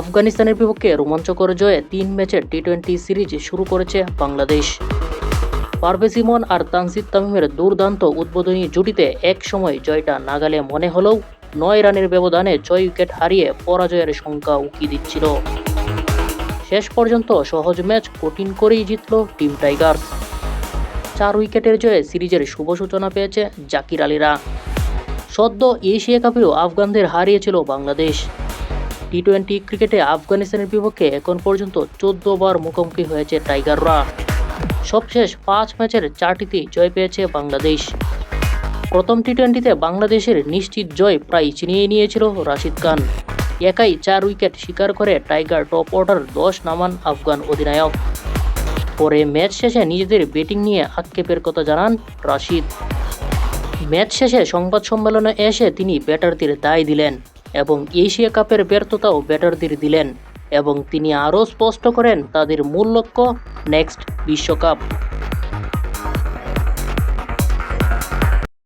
আফগানিস্তানের বিপক্ষে রোমাঞ্চকর জয়ে তিন ম্যাচের টি টোয়েন্টি সিরিজ শুরু করেছে বাংলাদেশ। পারভেজ ইমন আর তানজিদ তামিমের দুর্দান্ত উদ্বোধনী জুটিতে এক সময় জয়টা নাগালে মনে হলেও নয় রানের ব্যবধানে ছয় উইকেট হারিয়ে পরাজয়ের সংখ্যা উকি দিচ্ছিল। শেষ পর্যন্ত সহজ ম্যাচ কঠিন করেই জিতল টিম টাইগার্স চার উইকেটের জয়ে সিরিজের শুভ সূচনা পেয়েছে জাকির আলীরা। সদ্য এশিয়া কাপেও আফগানদের হারিয়েছিল বাংলাদেশ। টি টোয়েন্টি ক্রিকেটে আফগানিস্তানের বিপক্ষে এখন পর্যন্ত চোদ্দ বার মুখোমুখি হয়েছে টাইগাররা। সবশেষ পাঁচ ম্যাচের চারটিতেই জয় পেয়েছে বাংলাদেশ। প্রথম টি টোয়েন্টিতে বাংলাদেশের নিশ্চিত জয় প্রায় চিনিয়ে নিয়েছিল রাশিদ খান। একাই চার উইকেট শিকার করে টাইগার টপ অর্ডার দশ নামান আফগান অধিনায়ক। পরে ম্যাচ শেষে নিজেদের ব্যাটিং নিয়ে আক্ষেপের কথা জানান রাশিদ। ম্যাচ শেষে সংবাদ সম্মেলনে এসে তিনি ব্যাটারদের দায় দিলেন। এবং এশিয়া কাপের ব্যর্থতাও ব্যাটারদের দিলেন এবং তিনি আরও স্পষ্ট করেন তাদের মূল লক্ষ্য নেক্সট বিশ্বকাপ।